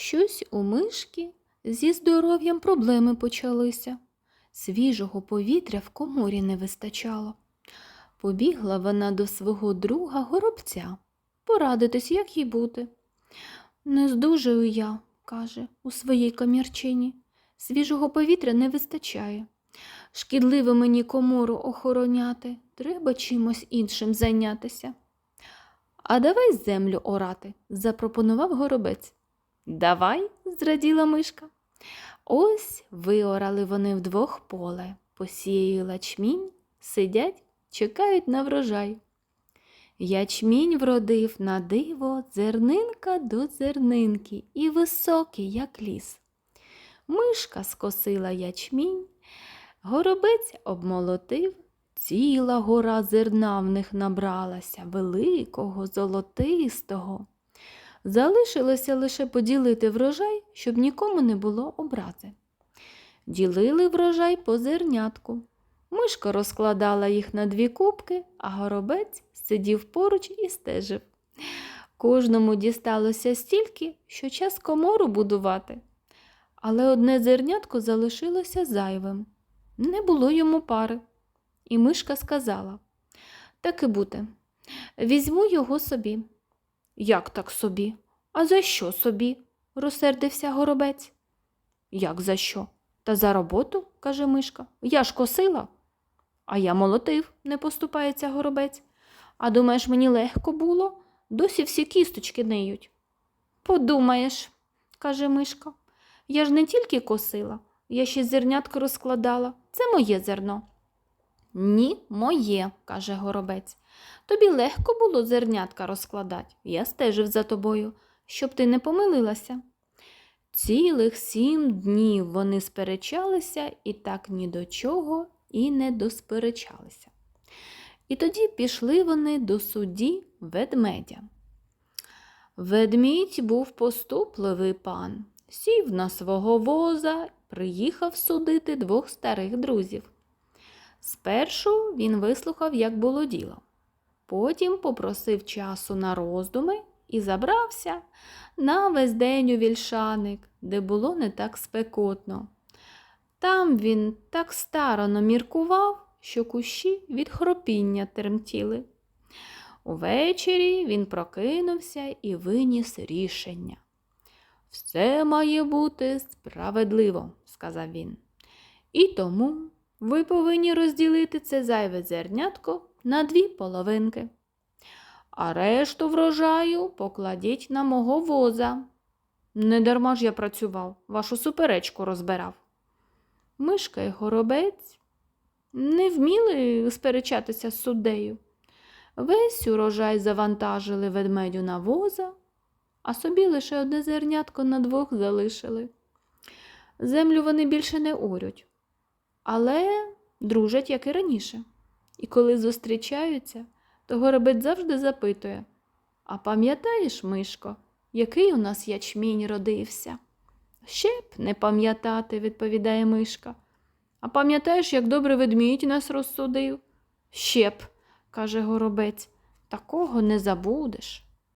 Щось у мишки зі здоров'ям проблеми почалися. Свіжого повітря в коморі не вистачало. Побігла вона до свого друга горобця порадитись, як їй бути. Не здужаю я, каже, у своїй камірчині. Свіжого повітря не вистачає. Шкідливо мені комору охороняти, треба чимось іншим зайнятися. А давай землю орати, запропонував горобець. Давай, зраділа мишка. Ось виорали вони вдвох поле, посіяли ячмінь, сидять, чекають на врожай. Ячмінь вродив на диво зернинка до зернинки і високий, як ліс. Мишка скосила ячмінь, горобець обмолотив, ціла гора зерна в них набралася, великого, золотистого. Залишилося лише поділити врожай, щоб нікому не було образи. Ділили врожай по зернятку. Мишка розкладала їх на дві кубки, а горобець сидів поруч і стежив. Кожному дісталося стільки, що час комору будувати. Але одне зернятко залишилося зайвим. Не було йому пари. І мишка сказала так і бути, візьму його собі. Як так собі? А за що собі? розсердився горобець. Як за що? Та за роботу, каже мишка. Я ж косила. А я молотив, не поступається горобець. А думаєш, мені легко було? Досі всі кісточки неють. Подумаєш, каже мишка. Я ж не тільки косила, я ще зернятко розкладала. Це моє зерно. Ні, моє, каже горобець. Тобі легко було зернятка розкладати. Я стежив за тобою, щоб ти не помилилася. Цілих сім днів вони сперечалися і так ні до чого і не досперечалися. І тоді пішли вони до судді ведмедя. Ведмідь був поступливий пан, сів на свого воза, приїхав судити двох старих друзів. Спершу він вислухав, як було діло. Потім попросив часу на роздуми і забрався на весь день у вільшаник, де було не так спекотно. Там він так старано міркував, що кущі від хропіння тремтіли. Увечері він прокинувся і виніс рішення. Все має бути справедливо, сказав він. І тому ви повинні розділити це зайве зернятко на дві половинки. А решту врожаю покладіть на мого воза. Не дарма ж я працював, вашу суперечку розбирав. Мишка і горобець не вміли сперечатися з суддею. Весь урожай завантажили ведмедю на воза, а собі лише одне зернятко на двох залишили. Землю вони більше не орють, але дружать, як і раніше. І коли зустрічаються, то горобець завжди запитує А пам'ятаєш, Мишко, який у нас ячмінь родився? Ще б не пам'ятати, відповідає Мишка. А пам'ятаєш, як добре ведмідь нас розсудив? Ще б, каже горобець, такого не забудеш.